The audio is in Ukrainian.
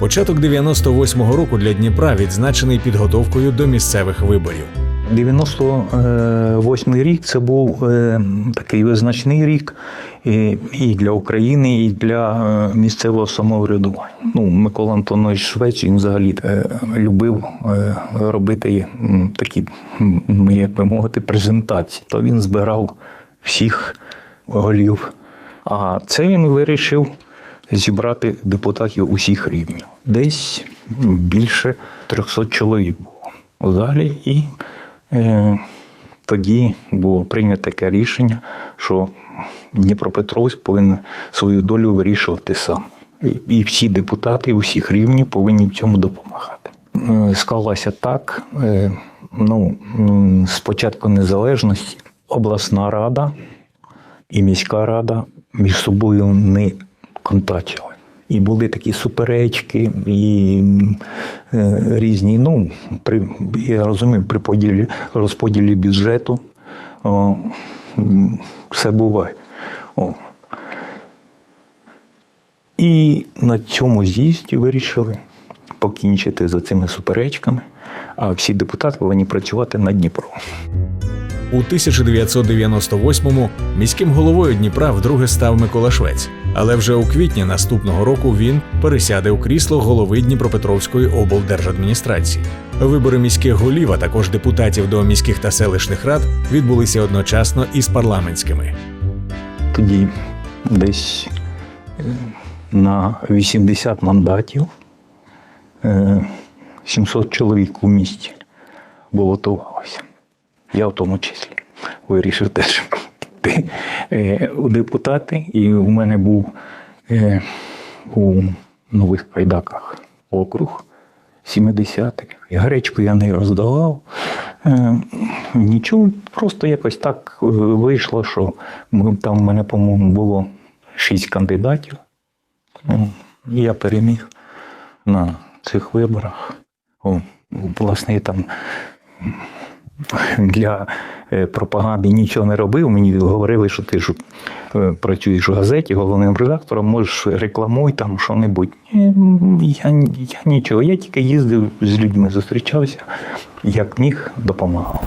Початок 98-го року для Дніпра відзначений підготовкою до місцевих виборів. 98 рік це був е, такий визначний рік і, для України, і для е, місцевого самоврядування. Ну, Микола Антонович Швець він взагалі е, любив робити такі, як би мовити, презентації. То він збирав всіх голів. А це він вирішив зібрати депутатів усіх рівнів. Десь більше 300 чоловік було залі. І е, тоді було прийнято таке рішення, що Дніпропетровськ повинен свою долю вирішувати сам. І, всі депутати усіх рівнів повинні в цьому допомагати. Е, Склалося так. е, Ну, м, з початку незалежності обласна рада і міська рада між собою не контактували. І були такі суперечки, і е, різні. Ну, при, я розумію, при поділі, розподілі бюджету о, все буває. О. І на цьому з'їзді вирішили покінчити за цими суперечками, а всі депутати повинні працювати на Дніпро. У 1998-му міським головою Дніпра вдруге став Микола Швець. Але вже у квітні наступного року він пересяде у крісло голови Дніпропетровської облдержадміністрації. Вибори міських голів, а також депутатів до міських та селищних рад відбулися одночасно із парламентськими. тоді десь е, на 80 мандатів, е, 700 чоловік у місті балотувалося. Я в тому числі вирішив теж е, у депутати, і у мене був е, у нових кайдаках округ 70-х. І гречку я не роздавав. Е, Нічого, просто якось так е, вийшло, що там в мене, по-моєму, було шість кандидатів. Ну, я переміг на цих виборах. О, власне, там для е, пропаганди нічого не робив. Мені говорили, що ти ж е, працюєш у газеті головним редактором, можеш рекламуй там що-небудь. Ні, Я, я нічого, я тільки їздив з людьми, зустрічався, як міг, допомагав.